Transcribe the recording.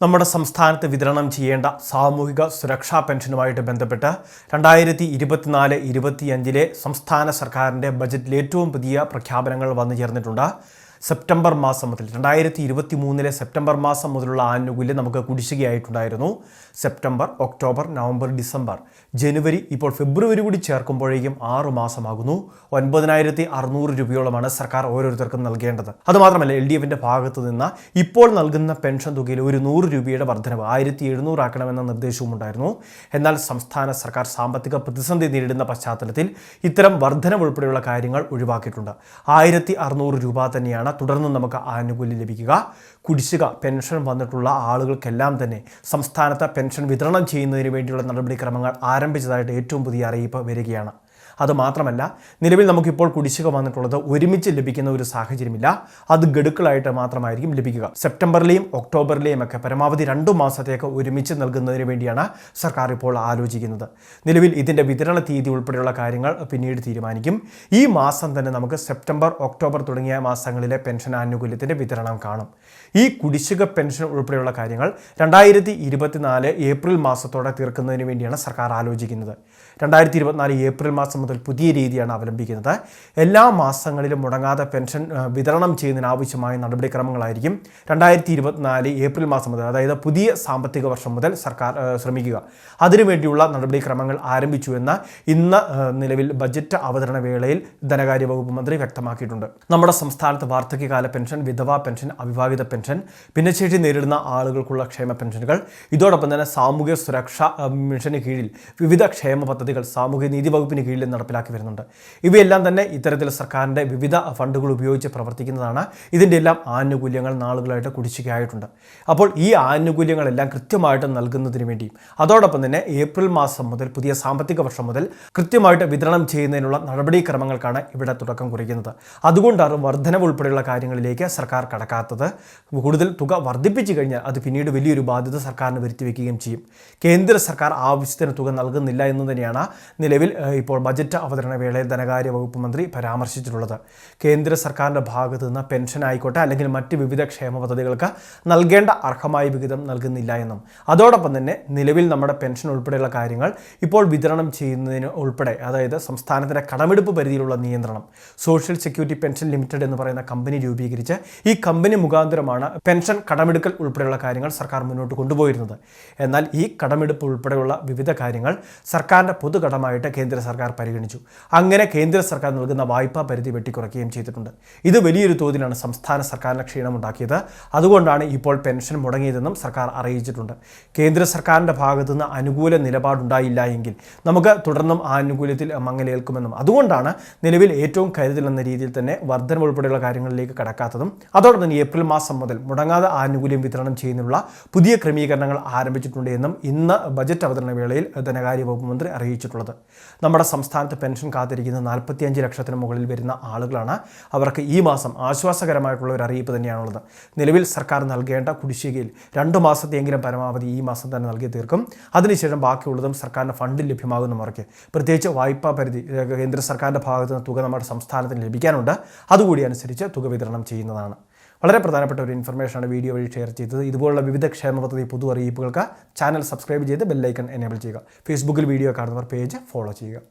നമ്മുടെ സംസ്ഥാനത്ത് വിതരണം ചെയ്യേണ്ട സാമൂഹിക സുരക്ഷാ പെൻഷനുമായിട്ട് ബന്ധപ്പെട്ട് രണ്ടായിരത്തി ഇരുപത്തിനാല് ഇരുപത്തിയഞ്ചിലെ സംസ്ഥാന സർക്കാരിന്റെ ബജറ്റിൽ ഏറ്റവും പുതിയ പ്രഖ്യാപനങ്ങൾ വന്നു ചേർന്നിട്ടുണ്ട്. സെപ്റ്റംബർ മാസം മുതൽ രണ്ടായിരത്തി ഇരുപത്തി മൂന്നിലെ സെപ്റ്റംബർ മാസം മുതലുള്ള ആനുകൂല്യം നമുക്ക് കുടിശ്ശികയായിട്ടുണ്ടായിരുന്നു. സെപ്റ്റംബർ ഒക്ടോബർ നവംബർ ഡിസംബർ ജനുവരി ഇപ്പോൾ ഫെബ്രുവരി കൂടി ചേർക്കുമ്പോഴേക്കും ആറു മാസമാകുന്നു. ഒൻപതിനായിരത്തി അറുന്നൂറ് രൂപയോളമാണ് സർക്കാർ ഓരോരുത്തർക്കും നൽകേണ്ടത്. അതുമാത്രമല്ല എൽ ഡി എഫിന്റെ ഭാഗത്തു നിന്ന് ഇപ്പോൾ നൽകുന്ന പെൻഷൻ തുകയിൽ ഒരു നൂറ് രൂപയുടെ വർധനവ് ആയിരത്തി എഴുന്നൂറാക്കണമെന്ന നിർദ്ദേശവും ഉണ്ടായിരുന്നു. എന്നാൽ സംസ്ഥാന സർക്കാർ സാമ്പത്തിക പ്രതിസന്ധി നേരിടുന്ന പശ്ചാത്തലത്തിൽ ഇത്തരം വർധനവ് ഉൾപ്പെടെയുള്ള കാര്യങ്ങൾ ഒഴിവാക്കിയിട്ടുണ്ട്. ആയിരത്തി അറുന്നൂറ് രൂപ തന്നെയാണ് തുടർന്നും നമുക്ക് ആനുകൂല്യം ലഭിക്കുക. കുടിശ്ശിക പെൻഷൻ വന്നിട്ടുള്ള ആളുകൾക്കെല്ലാം തന്നെ സംസ്ഥാനത്ത് പെൻഷൻ വിതരണം ചെയ്യുന്നതിന് വേണ്ടിയുള്ള നടപടിക്രമങ്ങൾ ആരംഭിച്ചതായിട്ട് ഏറ്റവും പുതിയ അറിയിപ്പ് വരികയാണ്. അതുമാത്രമല്ല നിലവിൽ നമുക്കിപ്പോൾ കുടിശ്ശിക വന്നിട്ടുള്ളത് ഒരുമിച്ച് ലഭിക്കുന്ന ഒരു സാഹചര്യമില്ല. അത് ഗഡുക്കളായിട്ട് മാത്രമായിരിക്കും ലഭിക്കുക. സെപ്റ്റംബറിലെയും ഒക്ടോബറിലെയും ഒക്കെ പരമാവധി രണ്ടു മാസത്തേക്ക് ഒരുമിച്ച് നൽകുന്നതിന് വേണ്ടിയാണ് സർക്കാർ ഇപ്പോൾ ആലോചിക്കുന്നത്. നിലവിൽ ഇതിന്റെ വിതരണ തീയതി ഉൾപ്പെടെയുള്ള കാര്യങ്ങൾ പിന്നീട് തീരുമാനിക്കും. ഈ മാസം തന്നെ നമുക്ക് സെപ്റ്റംബർ ഒക്ടോബർ തുടങ്ങിയ മാസങ്ങളിലെ പെൻഷൻ ആനുകൂല്യത്തിന്റെ വിതരണം കാണും. ഈ കുടിശ്ശിക പെൻഷൻ ഉൾപ്പെടെയുള്ള കാര്യങ്ങൾ രണ്ടായിരത്തി ഇരുപത്തിനാല് ഏപ്രിൽ മാസത്തോടെ തീർക്കുന്നതിന് വേണ്ടിയാണ് സർക്കാർ ആലോചിക്കുന്നത്. രണ്ടായിരത്തി ഇരുപത്തിനാല് ഏപ്രിൽ മാസം മുതൽ പുതിയ രീതിയാണ് അവലംബിക്കുന്നത്. എല്ലാ മാസങ്ങളിലും മുടങ്ങാതെ പെൻഷൻ വിതരണം ചെയ്യുന്നതിന് ആവശ്യമായ നടപടിക്രമങ്ങളായിരിക്കും രണ്ടായിരത്തി ഇരുപത്തിനാല് ഏപ്രിൽ മാസം മുതൽ അതായത് പുതിയ സാമ്പത്തിക വർഷം മുതൽ സർക്കാർ ശ്രമിക്കുക. അതിനുവേണ്ടിയുള്ള നടപടിക്രമങ്ങൾ ആരംഭിച്ചു എന്ന് ഇന്ന് നിലവിൽ ബജറ്റ് അവതരണ വേളയിൽ ധനകാര്യ വകുപ്പ് മന്ത്രി വ്യക്തമാക്കിയിട്ടുണ്ട്. നമ്മുടെ സംസ്ഥാനത്ത് വാർദ്ധക്യകാല പെൻഷൻ വിധവാ പെൻഷൻ അവിവാഹിത പെൻഷൻ ഭിന്നശേഷി നേരിടുന്ന ആളുകൾക്കുള്ള ക്ഷേമ പെൻഷനുകൾ ഇതോടൊപ്പം തന്നെ സാമൂഹ്യ സുരക്ഷാ മിഷന് കീഴിൽ വിവിധ ക്ഷേമ പദ്ധതികൾ സാമൂഹ്യ നീതി വകുപ്പിന് കീഴിൽ നടപ്പിലാക്കി വരുന്നുണ്ട്. ഇവയെല്ലാം തന്നെ ഇത്തരത്തിൽ സർക്കാരിന്റെ വിവിധ ഫണ്ടുകൾ ഉപയോഗിച്ച് പ്രവർത്തിക്കുന്നതാണ്. ഇതിന്റെ എല്ലാം ആനുകൂല്യങ്ങൾ നാളുകളായിട്ട് കുടിശ്ശികയായിട്ടുണ്ട്. അപ്പോൾ ഈ ആനുകൂല്യങ്ങളെല്ലാം കൃത്യമായിട്ട് നൽകുന്നതിന് വേണ്ടിയും അതോടൊപ്പം തന്നെ ഏപ്രിൽ മാസം മുതൽ പുതിയ സാമ്പത്തിക വർഷം മുതൽ കൃത്യമായിട്ട് വിതരണം ചെയ്യുന്നതിനുള്ള നടപടിക്രമങ്ങൾക്കാണ് ഇവിടെ തുടക്കം കുറിക്കുന്നത്. അതുകൊണ്ടാണ് വർധനവ് ഉൾപ്പെടെയുള്ള കാര്യങ്ങളിലേക്ക് സർക്കാർ കടക്കാത്തത്. കൂടുതൽ തുക വർദ്ധിപ്പിച്ചു കഴിഞ്ഞാൽ അത് പിന്നീട് വലിയൊരു ബാധ്യത സർക്കാരിന് വരുത്തി വയ്ക്കുകയും ചെയ്യും. കേന്ദ്ര സർക്കാർ ആവശ്യത്തിന് തുക നൽകുന്നില്ല എന്ന് തന്നെയാണ് നിലവിൽ ഇപ്പോൾ ബജറ്റ് അവതരണ വേളയിൽ ധനകാര്യ വകുപ്പ് മന്ത്രി പരാമർശിച്ചിട്ടുള്ളത്. കേന്ദ്ര സർക്കാരിന്റെ ഭാഗത്തു നിന്ന് പെൻഷൻ ആയിക്കോട്ടെ അല്ലെങ്കിൽ മറ്റ് വിവിധ ക്ഷേമ പദ്ധതികൾക്ക് നൽകേണ്ട അർഹമായ വിഹിതം നൽകുന്നില്ല എന്നും. അതോടൊപ്പം തന്നെ നിലവിൽ നമ്മുടെ പെൻഷൻ ഉൾപ്പെടെയുള്ള കാര്യങ്ങൾ ഇപ്പോൾ വിതരണം ചെയ്യുന്നതിന് ഉൾപ്പെടെ അതായത് സംസ്ഥാനത്തിന്റെ കടമെടുപ്പ് പരിധിയിലുള്ള നിയന്ത്രണം. സോഷ്യൽ സെക്യൂരിറ്റി പെൻഷൻ ലിമിറ്റഡ് എന്ന് പറയുന്ന കമ്പനി രൂപീകരിച്ച് ഈ കമ്പനി മുഖാന്തരമാണ് പെൻഷൻ കടമെടുക്കൽ ഉൾപ്പെടെയുള്ള കാര്യങ്ങൾ സർക്കാർ മുന്നോട്ട് കൊണ്ടുപോയിരുന്നത്. എന്നാൽ ഈ കടമെടുപ്പ് ഉൾപ്പെടെയുള്ള വിവിധ കാര്യങ്ങൾ സർക്കാരിന്റെ പൊതുകടമായിട്ട് കേന്ദ്ര സർക്കാർ പരിഗണിച്ചു. അങ്ങനെ കേന്ദ്ര സർക്കാർ നൽകുന്ന വായ്പാ പരിധി വെട്ടിക്കുറയ്ക്കുകയും ചെയ്തിട്ടുണ്ട്. ഇത് വലിയൊരു തോതിലാണ് സംസ്ഥാന സർക്കാരിന് ക്ഷീണമുണ്ടാക്കിയത്. അതുകൊണ്ടാണ് ഇപ്പോൾ പെൻഷൻ മുടങ്ങിയതെന്നും സർക്കാർ അറിയിച്ചിട്ടുണ്ട്. കേന്ദ്ര സർക്കാരിന്റെ ഭാഗത്തുനിന്ന് അനുകൂല നിലപാടുണ്ടായില്ല എങ്കിൽ നമുക്ക് തുടർന്നും ആ ആനുകൂല്യത്തിൽ മങ്ങലേൽക്കുമെന്നും. അതുകൊണ്ടാണ് നിലവിൽ ഏറ്റവും കരുതൽ എന്ന രീതിയിൽ തന്നെ വർധന ഉൾപ്പെടെയുള്ള കാര്യങ്ങളിലേക്ക് കടക്കാത്തതും അതോടൊപ്പം തന്നെ ഏപ്രിൽ മാസം മുതൽ മുടങ്ങാതെ ആനുകൂല്യം വിതരണം ചെയ്യുന്നതിനുള്ള പുതിയ ക്രമീകരണങ്ങൾ ആരംഭിച്ചിട്ടുണ്ട് എന്നും ഇന്ന് ബജറ്റ് അവതരണ വേളയിൽ ധനകാര്യ വകുപ്പ് മന്ത്രി അറിയിച്ചിട്ടുള്ളത്. നമ്മുടെ സംസ്ഥാനത്ത് പെൻഷൻ കാത്തിരിക്കുന്ന നാൽപ്പത്തിയഞ്ച് ലക്ഷത്തിന് മുകളിൽ വരുന്ന ആളുകളാണ് അവർക്ക് ഈ മാസം ആശ്വാസകരമായിട്ടുള്ള ഒരു അറിയിപ്പ് തന്നെയാണുള്ളത്. നിലവിൽ സർക്കാർ നൽകേണ്ട കുടിശ്ശികയിൽ രണ്ട് മാസത്തെയെങ്കിലും പരമാവധി ഈ മാസം തന്നെ നൽകി തീർക്കും. അതിനുശേഷം ബാക്കിയുള്ളതും സർക്കാരിന്റെ ഫണ്ടിൽ ലഭ്യമാകുന്ന മുറയ്ക്ക് പ്രത്യേകിച്ച് വായ്പാ പരിധി കേന്ദ്ര സർക്കാരിന്റെ ഭാഗത്ത് നിന്ന് തുക നമ്മുടെ സംസ്ഥാനത്തിന് ലഭിക്കാനുണ്ട്. അതുകൂടി അനുസരിച്ച് തുക വിതരണം ചെയ്യുന്നതാണ്. വളരെ പ്രധാനപ്പെട്ട ഒരു ഇൻഫർമേഷനാണ് വീഡിയോ വഴി ഷെയർ ചെയ്തത്. ഇതുപോലുള്ള വിവിധ ക്ഷേമ പദ്ധതി പുതു അറിയിപ്പുകൾക്ക് ചാനൽ സബ്സ്ക്രൈബ് ചെയ്ത് ബെല്ലൈക്കൺ എനേബിൾ ചെയ്യുക. ഫേസ്ബുക്കിൽ വീഡിയോ കാണുന്നവർ പേജ് ഫോളോ ചെയ്യുക.